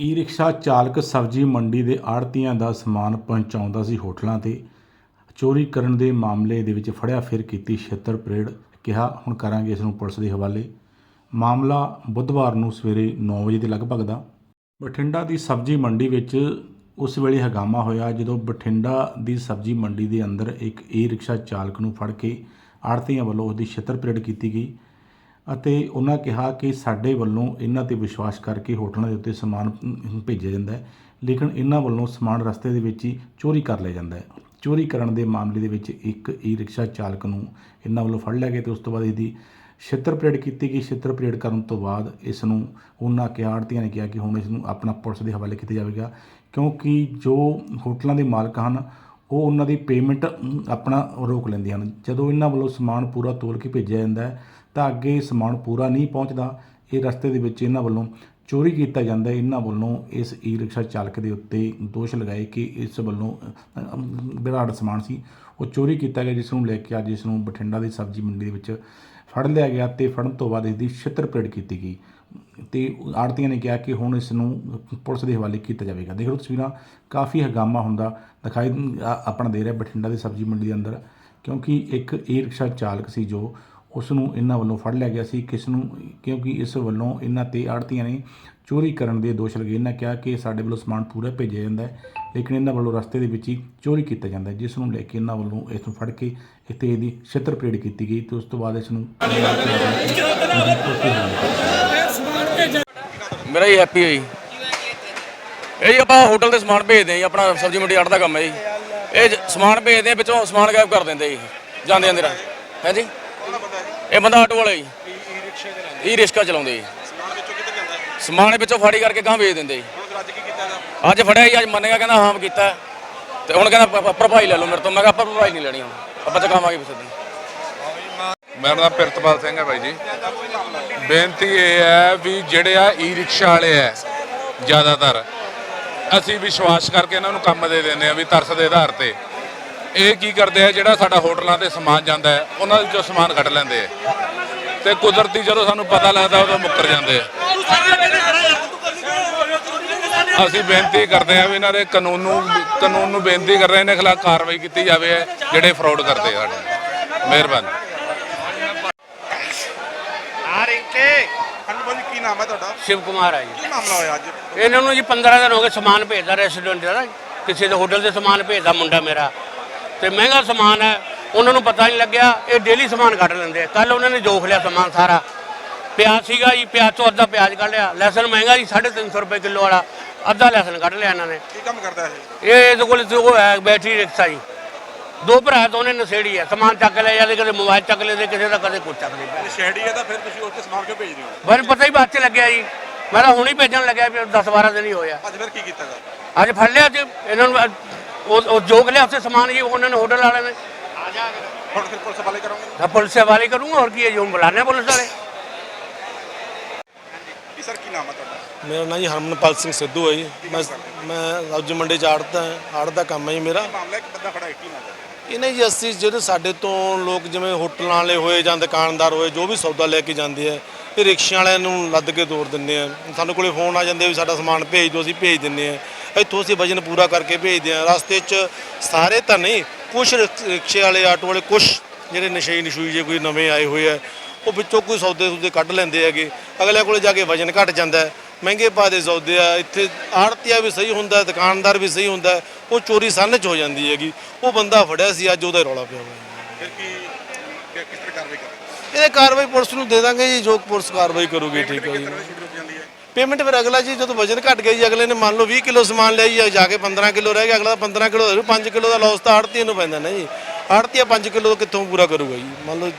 ਈ rickshaw ਚਾਲਕ ਸਬਜ਼ੀ ਮੰਡੀ ਦੇ ਆੜ੍ਹਤੀਆਂ ਦਾ ਸਮਾਨ ਪਹੁੰਚਾਉਂਦਾ ਸੀ ਹੋਟਲਾਂ ਤੇ। ਚੋਰੀ ਕਰਨ ਦੇ ਮਾਮਲੇ ਦੇ ਵਿੱਚ ਫੜਿਆ ਫਿਰ ਕੀਤੀ ਛਿੱਤਰ ਪਰੇਡ, ਕਿਹਾ, ਹੁਣ ਕਰਾਂਗੇ ਇਸ ਨੂੰ ਪੁਲਿਸ ਦੇ ਹਵਾਲੇ। ਮਾਮਲਾ ਬੁੱਧਵਾਰ ਨੂੰ ਸਵੇਰੇ 9 ਵਜੇ ਦੇ ਲਗਭਗ ਦਾ। ਬਠਿੰਡਾ ਦੀ ਸਬਜ਼ੀ ਮੰਡੀ ਵਿੱਚ ਉਸ ਵੇਲੇ ਹਗਾਮਾ ਹੋਇਆ ਜਦੋਂ ਬਠਿੰਡਾ ਦੀ ਸਬਜ਼ੀ ਮੰਡੀ ਦੇ ਅੰਦਰ ਇੱਕ ਈ ਰਿਕਸ਼ਾ ਚਾਲਕ ਨੂੰ ਫੜ ਕੇ ਆੜ੍ਹਤੀਆਂ ਵੱਲੋਂ ਉਸ ਦੀ ਛਿੱਤਰ ਪਰੇਡ ਕੀਤੀ ਗਈ। ਅਤੇ ਉਹਨਾਂ ਕਿਹਾ ਕਿ ਸਾਡੇ ਵੱਲੋਂ ਇਹਨਾਂ ਤੇ ਵਿਸ਼ਵਾਸ ਕਰਕੇ ਹੋਟਲਾਂ ਦੇ ਉੱਤੇ ਸਮਾਨ ਭੇਜਿਆ ਜਾਂਦਾ ਹੈ, ਲੇਕਿਨ ਇਹਨਾਂ ਵੱਲੋਂ ਸਮਾਨ ਰਸਤੇ ਦੇ ਵਿੱਚ ਹੀ ਚੋਰੀ ਕਰ ਲਿਆ ਜਾਂਦਾ ਹੈ। ਚੋਰੀ ਕਰਨ ਦੇ ਮਾਮਲੇ ਦੇ ਵਿੱਚ ਇੱਕ ਈ ਰਿਕਸ਼ਾ ਚਾਲਕ ਨੂੰ ਇਹਨਾਂ ਵੱਲੋਂ ਫੜ ਲਿਆ ਗਿਆ ਤੇ ਉਸ ਤੋਂ ਬਾਅਦ ਇਹਦੀ ਛਿੱਤਰ ਪਰੇਡ ਕੀਤੀ ਗਈ। ਛਿੱਤਰ ਪਰੇਡ ਕਰਨ ਤੋਂ ਬਾਅਦ ਇਸ ਨੂੰ ਉਹਨਾਂ ਕਿਹਾ ਆੜ੍ਹਤੀਆਂ ਨੇ ਕਿਹਾ ਕਿ ਹੁਣ ਇਸ ਨੂੰ ਆਪਣਾ ਪੁਲਿਸ ਦੇ ਹਵਾਲੇ ਕੀਤਾ ਜਾਵੇਗਾ, ਕਿਉਂਕਿ ਜੋ ਹੋਟਲਾਂ ਦੇ ਮਾਲਕ ਹਨ, ਉਹ ਉਹਨਾਂ ਦੀ ਪੇਮੈਂਟ ਆਪਣਾ ਰੋਕ ਲੈਂਦੇ ਹਨ। ਜਦੋਂ ਇਹਨਾਂ ਵੱਲੋਂ ਸਮਾਨ ਪੂਰਾ ਤੋਲ ਕੇ ਭੇਜਿਆ ਜਾਂਦਾ ਹੈ ਤਾਂ ਅੱਗੇ ਸਮਾਨ ਪੂਰਾ ਨਹੀਂ ਪਹੁੰਚਦਾ। ਇਹ ਰਸਤੇ ਦੇ ਵਿੱਚ ਇਹਨਾਂ ਵੱਲੋਂ ਚੋਰੀ ਕੀਤਾ ਜਾਂਦਾ ਹੈ। ਇਹਨਾਂ ਵੱਲੋਂ ਇਸ ਈ ਰਿਕਸ਼ਾ ਚਾਲਕ ਦੇ ਉੱਤੇ ਦੋਸ਼ ਲਗਾਏ ਕਿ ਇਸ ਵੱਲੋਂ ਅ, ਅਮ, ਵਿਰਾੜ ਸਮਾਨ ਸੀ। ਉਹ ਚੋਰੀ ਕੀਤਾ ਗਿਆ ਜਿਸ ਨੂੰ ਲੈ ਕੇ ਅੱਜ ਇਸ ਨੂੰ ਬਠਿੰਡਾ ਦੀ ਸਬਜ਼ੀ ਮੰਡੀ ਦੇ ਵਿੱਚ ਫੜ ਲਿਆ ਗਿਆ ਤੇ ਫੜਨ ਤੋਂ ਬਾਅਦ ਇਸ ਦੀ ਛਿੱਤਰ ਪਰੇਡ ਕੀਤੀ ਗਈ। ਤੇ ਆੜਤੀਆਂ ਨੇ ਕਿਹਾ ਕਿ ਹੁਣ ਇਸ ਨੂੰ ਪੁਲਿਸ ਦੇ ਹਵਾਲੇ ਕੀਤਾ ਜਾਵੇਗਾ। ਦੇਖ ਲਓ ਤਸਵੀਰਾਂ ਕਾਫੀ ਹਗਾਮਾ ਹੁੰਦਾ ਦਿਖਾਈ ਆਪਣਾ ਦੇ ਰਿਹਾ ਬਠਿੰਡਾ ਦੀ ਸਬਜ਼ੀ ਮੰਡੀ ਦੇ ਅੰਦਰ ਕਿਉਂਕਿ ਇੱਕ ਈ ਰਿਕਸ਼ਾ ਚਾਲਕ ਸੀ ਜੋ ਉਸ ਨੂੰ ਇਹਨਾਂ ਵੱਲੋਂ ਫੜ ਲਿਆ ਗਿਆ ਸੀ। ਕਿਸ ਨੂੰ, ਕਿਉਂਕਿ ਇਸ ਵੱਲੋਂ ਇਹਨਾਂ ਤੇ ਆੜਤੀਆਂ ਨੇ ਚੋਰੀ ਕਰਨ ਦੇ ਦੋਸ਼ ਲਗਾਏ। ਇਹਨਾਂ ਕਿਹਾ ਕਿ ਸਾਡੇ ਵੱਲੋਂ ਸਮਾਨ ਪੂਰਾ ਭੇਜਿਆ ਜਾਂਦਾ ਹੈ, ਲੇਕਿਨ ਇਹਨਾਂ ਵੱਲੋਂ ਰਸਤੇ ਦੇ ਵਿੱਚ ਹੀ ਚੋਰੀ ਕੀਤਾ ਜਾਂਦਾ ਹੈ, ਜਿਸ ਨੂੰ ਲੈ ਕੇ ਇਹਨਾਂ ਵੱਲੋਂ ਇਸ ਨੂੰ ਫੜ ਕੇ ਇੱਥੇ ਇਹਦੀ ਛਿੱਤਰ ਪਰੇਡ ਕੀਤੀ ਗਈ ਤੇ ਉਸ ਤੋਂ ਬਾਅਦ ਇਸ ਨੂੰ ਮੇਰਾ ਹੀ ਹੈਪੀ ਹੈ ਜੀ। ਇਹ ਜੀ ਆਪਾਂ ਹੋਟਲ ਤੇ ਸਮਾਨ ਭੇਜਦੇ ਹਾਂ ਜੀ, ਆਪਣਾ ਸਬਜ਼ੀ ਮੰਡੀ ਆੜ ਦਾ ਕੰਮ ਹੈ ਜੀ। ਇਹ ਸਮਾਨ ਭੇਜਦੇ ਆ ਵਿੱਚੋਂ ਸਮਾਨ ਗਾਇਬ ਕਰ ਦਿੰਦੇ ਜੀ। ਜਾਂਦੇ ਜਾਂਦੇ ਹੈ ਜੀ? ਇਹ ਬੰਦਾ ਆਟੋ ਵਾਲਾ ਜੀ। ਇਹ ਰਿਕਸ਼ਾ ਚਲਾਉਂਦੇ ਜੀ। ਸਮਾਨ ਵਿੱਚੋਂ ਫਾੜੀ ਕਰਕੇ ਗਾਂ ਵੇਚ ਦਿੰਦੇ ਜੀ। ਅੱਜ ਫੜਿਆ ਜੀ ਅੱਜ ਮੰਨੇਗਾ ਕਹਿੰਦਾ ਹਾਂ ਮੈਂ ਕੀਤਾ। ਤੇ ਹੁਣ ਕਹਿੰਦਾ ਭ- ਭ- ਭਰਪਾਈ ਲੈ ਲਓ ਮੇਰੇ ਤੋਂ। ਮੈਂ ਕਿਹਾ ਆਪਾਂ ਭਰਪਾਈ ਨਹੀਂ ਲੈਣੀ ਹੁਣ। ਆਪਾਂ ਚਕਾਵਾਂਗੇ ਕਿਸੇ ਦਿਨ। ਮੇਰਾ ਨਾਮ ਪ੍ਰਿਤਪਾਲ ਸਿੰਘ ਹੈ ਬਾਈ ਜੀ। ਬੇਨਤੀ ਇਹ ਹੈ ਵੀ ਜਿਹੜੇ ਆ ਈ ਰਿਕਸ਼ਾ ਵਾਲੇ ਆ ਜ਼ਿਆਦਾਤਰ ਅਸੀਂ ਵਿਸ਼ਵਾਸ ਕਰਕੇ ਇਹਨਾਂ ਨੂੰ ਕੰਮ ਦੇ ਦਿੰਦੇ ਆ ਵੀ ਤਰਸ ਦੇ ਆਧਾਰ ਤੇ। ਇਹ ਕੀ ਕਰਦੇ ਆ ਜਿਹੜਾ ਸਾਡਾ ਹੋਟਲਾਂ ਤੇ ਸਮਾਨ ਜਾਂਦਾ ਹੈ ਉਹਨਾਂ ਦੇ ਚੋਂ ਸਮਾਨ ਕੱਢ ਲੈਂਦੇ ਆ। ਤੇ ਕੁਦਰਤੀ ਜਦੋਂ ਸਾਨੂੰ ਪਤਾ ਲੱਗਦਾ ਉਦੋਂ ਮੁੱਕਰ ਜਾਂਦੇ ਆ। ਅਸੀਂ ਬੇਨਤੀ ਕਰਦੇ ਆ ਵੀ ਇਹਨਾਂ ਦੇ ਕਾਨੂੰਨ ਨੂੰ ਕਾਨੂੰਨ ਨੂੰ ਬੇਨਤੀ ਕਰ ਰਹੇ ਇਹਨਾਂ ਖਿਲਾਫ ਕਾਰਵਾਈ ਕੀਤੀ ਜਾਵੇ ਜਿਹੜੇ ਫਰਾਡ ਕਰਦੇ ਆ ਸਾਡੇ। ਮਿਹਰਬਾਨੀ। ਆ ਰਿੰਕੇ ਕੀ ਨਾਮ ਹੈ ਤੁਹਾਡਾ? ਸ਼ਿਵ ਕੁਮਾਰ ਹੈ ਜੀ। ਕੀ ਮਾਮਲਾ ਹੋਇਆ ਅੱਜ? ਇਹਨਾਂ ਨੂੰ ਜੀ 15 ਦਿਨ ਹੋ ਗਏ ਸਮਾਨ ਭੇਜਦਾ ਰੈਸਟੋਰੈਂਟ ਦਾ ਕਿਸੇ ਦੇ ਹੋਟਲ ਦੇ ਸਮਾਨ ਭੇਜਦਾ ਮੁੰਡਾ ਮੇਰਾ। ਤੇ ਮਹਿੰਗਾ ਸਮਾਨ ਹੈ ਉਹਨਾਂ ਨੂੰ ਪਤਾ ਨਹੀਂ ਲੱਗਿਆ ਇਹ ਡੇਲੀ ਸਮਾਨ ਕੱਢ ਲੈਂਦੇ ਕੱਲ ਉਹਨਾਂ ਨੇ ਜੋਖ ਲਿਆ ਸਮਾਨ ਸਾਰਾ। ਪਿਆਜ਼ ਸੀਗਾ ਜੀ ਪਿਆਜ਼ ਤੋਂ ਅੱਧਾ ਪਿਆਜ਼ ਕੱਢ ਲਿਆ। ਲਸਣ ਮਹਿੰਗਾ ਜੀ 350 ਰੁਪਏ ਕਿਲੋ ਵਾਲਾ ਅੱਧਾ ਲਸਣ ਕੱਢ ਲਿਆ ਇਹਨਾਂ ਨੇ। ਕੀ ਕੰਮ ਕਰਦਾ ਇਹ? ਇਹ ਇਹਦੇ ਕੋਲ ਉਹ ਹੈ ਬੈਟਰੀ ਰਿਕਸ਼ਾ ਜੀ। ਦੋ ਭਰਾ ਦੋਨੇ ਨਸ਼ੇੜੀ ਹੈ ਸਮਾਨ ਚੱਕ ਲਿਆ ਜਾਂਦੇ ਕਦੇ ਮੋਬਾਈਲ ਚੱਕ ਲੈਂਦੇ ਕਿਸੇ ਦਾ ਕਦੇ ਕੁਝ ਚੱਕ ਲੈਂਦੇ। ਸ਼ਹਿਰੀ ਹੈ ਤਾਂ ਫਿਰ ਤੁਸੀਂ ਉੱਥੇ ਸਮਾਨ ਕਿਉਂ ਭੇਜਦੇ ਹੋ? ਮੈਨੂੰ ਪਤਾ ਹੀ ਬਾਅਦ ਚ ਲੱਗਿਆ ਜੀ। ਮੈਂ ਤਾਂ ਹੁਣੀ ਭੇਜਣ ਲੱਗਿਆ ਵੀ 10 12 ਦਿਨ ਹੀ ਹੋਇਆ ਅੱਜ ਫਿਰ ਕੀ ਕੀਤਾਗਾ ਅੱਜ ਫੜ ਲਿਆ ਤੇ ਇਹਨਾਂ ਨੂੰ ਉਹ ਉਹ ਜੋਗ ਲਿਆ ਉੱਥੇ ਸਮਾਨ ਜੀ ਉਹਨਾਂ ਨੇ ਹੋਟਲ ਵਾਲਿਆਂ ਨੇ। ਹੁਣ ਫਿਰ ਪੁਲਿਸ ਵਾਲੇ ਕਰੋਗੇ? ਤਾਂ ਪੁਲਿਸ ਵਾਲੇ ਕਰੂੰਗਾ ਹੋਰ ਕੀ ਹੈ ਜੀ ਹੁਣ ਬੁਲਾਣੇ ਪੁਲਿਸ ਵਾਲੇ। ਕੀ ਸਰ ਕੀ ਨਾਮ ਹੈ ਤੁਹਾਡਾ? ਮੇਰਾ ਨਾਂ ਜੀ ਹਰਮਨਪਾਲ ਸਿੰਘ ਸਿੱਧੂ ਹੈ ਜੀ। ਮੈਂ ਮੈਂ ਸਬਜ਼ੀ ਮੰਡੀ ਚ ਆੜਦਾ ਆੜ ਦਾ ਕੰਮ ਹੈ ਜੀ ਮੇਰਾ। ਮਾਮਲਾ ਹੈ? ਕਿ ਬੰਦਾ ਫੜਾ ਹੈ, ਕੀ ਨਾਮ ਹੈ? ਇਹਨੇ ਜੀ ਅਸੀਂ ਜਿਹੜੇ ਸਾਡੇ ਤੋਂ ਲੋਕ ਜਿਵੇਂ ਹੋਟਲਾਂ ਵਾਲੇ ਹੋਏ ਜਾਂ ਦੁਕਾਨਦਾਰ ਹੋਏ ਜੋ ਵੀ ਸੌਦਾ ਲੈ ਕੇ ਜਾਂਦੇ ਆ ਇਹ ਰਿਕਸ਼ਿਆਂ ਵਾਲਿਆਂ ਨੂੰ ਲੱਦ ਕੇ ਤੋੜ ਦਿੰਦੇ ਆ। ਸਾਨੂੰ ਕੋਲੇ ਫੋਨ ਆ ਜਾਂਦੇ ਵੀ ਸਾਡਾ ਸਮਾਨ ਭੇਜ ਦਿਓ ਅਸੀਂ ਭੇਜ ਦਿੰਦੇ ਆ। ਇੱਥੋਂ ਅਸੀਂ ਵਜਨ ਪੂਰਾ ਕਰਕੇ ਭੇਜਦੇ ਆ ਰਸਤੇ 'ਚ ਸਾਰੇ ਤਾਂ ਨਹੀਂ ਕੁਝ ਰਿਕਸ਼ੇ ਵਾਲੇ ਆਟੋ ਵਾਲੇ ਕੁਝ ਜਿਹੜੇ ਨਸ਼ਈ ਨਸ਼ੂਈ ਜੇ ਕੋਈ ਨਵੇਂ ਆਏ ਹੋਏ ਆ ਉਹ ਵਿੱਚੋਂ ਕੋਈ ਸੌਦੇ ਸੌਦੇ ਕੱਢ ਲੈਂਦੇ ਹੈਗੇ। ਅਗਲੇ ਕੋਲੇ ਜਾ ਕੇ ਵਜਨ ਘਟ ਜਾਂਦਾ ਹੈ। ਮਹਿੰਗੇ ਪਾ ਦੇ ਸੌਦੇ ਆ ਇੱਥੇ ਆੜਤੀਆ ਵੀ ਸਹੀ ਹੁੰਦਾ ਹੈ, ਦੁਕਾਨਦਾਰ ਵੀ ਸਹੀ ਹੁੰਦਾ ਹੈ, ਉਹ ਚੋਰੀ ਸੰਨ ਚ ਹੋ ਜਾਂਦੀ ਹੈਗੀ। ਉਹ ਬੰਦਾ ਫੜਿਆ ਸੀ ਅੱਜ ਉਹਦਾ ਰੌਲਾ ਪਿਆ ਹੋਇਆ। ਫਿਰ ਕੀ ਕਿ- ਕਿਸ ਤਰ੍ਹਾਂ ਕਾਰਵਾਈ ਕਰੋਗੇ? ਇਹਦੇ ਕਾਰਵਾਈ ਪੁਲਿਸ ਨੂੰ ਦੇ ਦਾਂਗੇ ਜੀ ਜੋ ਪੁਲਿਸ ਕਾਰਵਾਈ ਕਰੂਗੀ ਠੀਕ ਹੈ ਜੀ। ਪੇਮੈਂਟ ਫਿਰ ਅਗਲਾ ਜੀ ਜਦੋਂ ਵਜਨ ਘਟ ਗਿਆ ਜੀ, ਅਗਲੇ ਨੇ ਮੰਨ ਲਓ 20 ਕਿਲੋ ਸਮਾਨ ਲਿਆ ਜੀ ਜਾ ਕੇ 15 ਕਿਲੋ ਰਹਿ ਗਿਆ, ਅਗਲਾ 15 ਕਿਲੋ 5 ਕਿਲੋ ਦਾ ਲਾਸ ਤਾਂ ਆੜਤੀਏ ਨੂੰ ਪੈਂਦਾ ਨਾ ਜੀ। ਆੜਤੀਆ 5 ਕਿਲੋ ਕਿੱਥੋਂ ਪੂਰਾ ਕਰੂਗਾ ਜੀ? ਮੰਨ ਲਓ